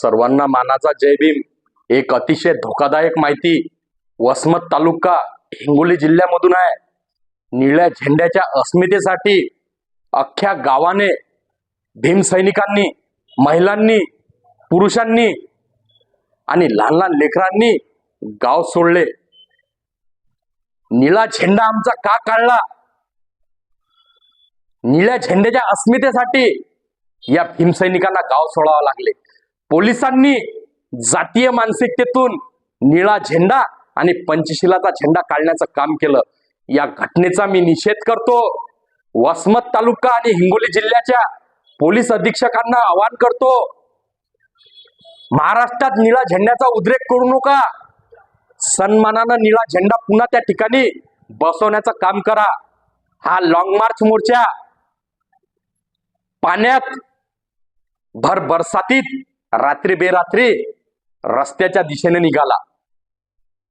सर्वांना मानाचा जय भीम. एक अतिशय धोकादायक माहिती वसमत तालुका हिंगोली जिल्ह्यामधून आहे. निळ्या झेंड्याच्या अस्मितेसाठी अख्ख्या गावाने भीम सैनिकांनी महिलांनी पुरुषांनी आणि लहान लहान लेकरांनी गाव सोडले. निळा झेंडा आमचा का काढला? निळ्या झेंड्याच्या अस्मितेसाठी या भीमसैनिकांना गाव सोडावं लागले. पोलिसांनी जातीय मानसिकतेतून निळा झेंडा आणि पंचशिलाचा झेंडा काढण्याचं काम केलं. या घटनेचा मी निषेध करतो. वसमत तालुका आणि हिंगोली जिल्ह्याच्या पोलीस अधीक्षकांना आवाहन करतो महाराष्ट्रात निळा झेंड्याचा उद्रेक करू नका. सन्मानानं निळा झेंडा पुन्हा त्या ठिकाणी बसवण्याचं काम करा. हा लॉंग मार्च मोर्चा पाण्यात भर बरसातीत रात्री बेरात्री रस्त्याच्या दिशेने निघाला.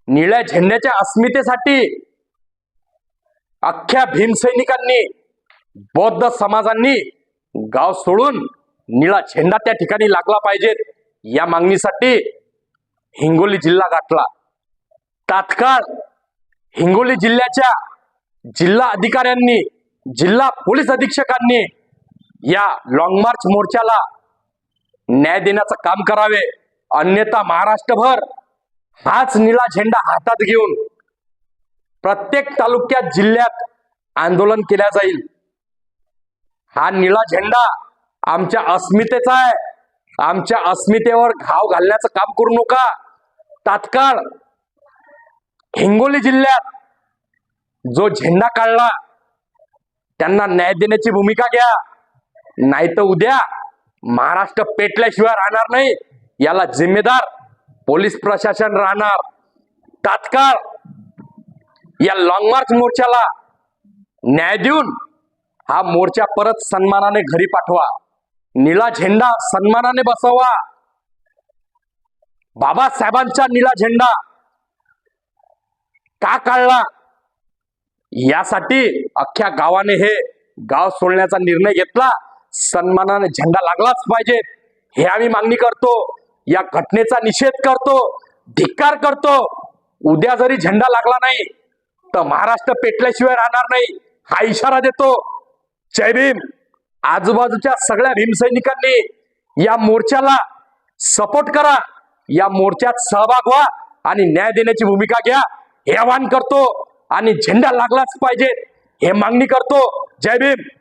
निळ्या झेंड्याच्या अस्मितेसाठी अख्ख्या भीमसैनिकांनी बौद्ध समाजांनी गाव सोडून निळा झेंडा त्या ठिकाणी लागला पाहिजेत या मागणीसाठी हिंगोली जिल्हा गाठला. तात्काळ हिंगोली जिल्ह्याच्या जिल्हा अधिकाऱ्यांनी जिल्हा पोलीस अधीक्षकांनी या लॉंग मार्च मोर्चाला न्याय देण्याचं काम करावे. अन्यथा महाराष्ट्रभर हाच निळा झेंडा हातात घेऊन प्रत्येक तालुक्यात जिल्ह्यात आंदोलन केल्या जाईल. हा निळा झेंडा आमच्या अस्मितेचा आहे. आमच्या अस्मितेवर घाव घालण्याचं काम करू नका. तात्काळ हिंगोली जिल्ह्यात जो झेंडा काढला त्यांना न्याय देण्याची भूमिका घ्या. नाही तर उद्या महाराष्ट्र पेटल्याशिवाय राहणार नाही. याला जिम्मेदार पोलीस प्रशासन राहणार. तात्काळ या लॉंग मार्च मोर्चाला न्याय देऊन हा मोर्चा परत सन्मानाने घरी पाठवा. निळा झेंडा सन्मानाने बसवा. बाबासाहेबांचा निळा झेंडा का काढला? यासाठी अख्ख्या गावाने हे गाव सोडण्याचा निर्णय घेतला. सन्मानाने झेंडा लागलाच पाहिजे. हे आम्ही मागणी करतो. या घटनेचा निषेध करतो. धिक्कार करतो. उद्या जरी झेंडा लागला नाही तर महाराष्ट्र पेटल्याशिवाय राहणार नाही हा इशारा देतो. जय भीम. आजूबाजूच्या सगळ्या भीमसैनिकांनी या मोर्चाला सपोर्ट करा. या मोर्चात सहभाग व्हा आणि न्याय देण्याची भूमिका घ्या. हे आवाहन करतो. आणि झेंडा लागलाच पाहिजे. हे मागणी करतो. जय भीम.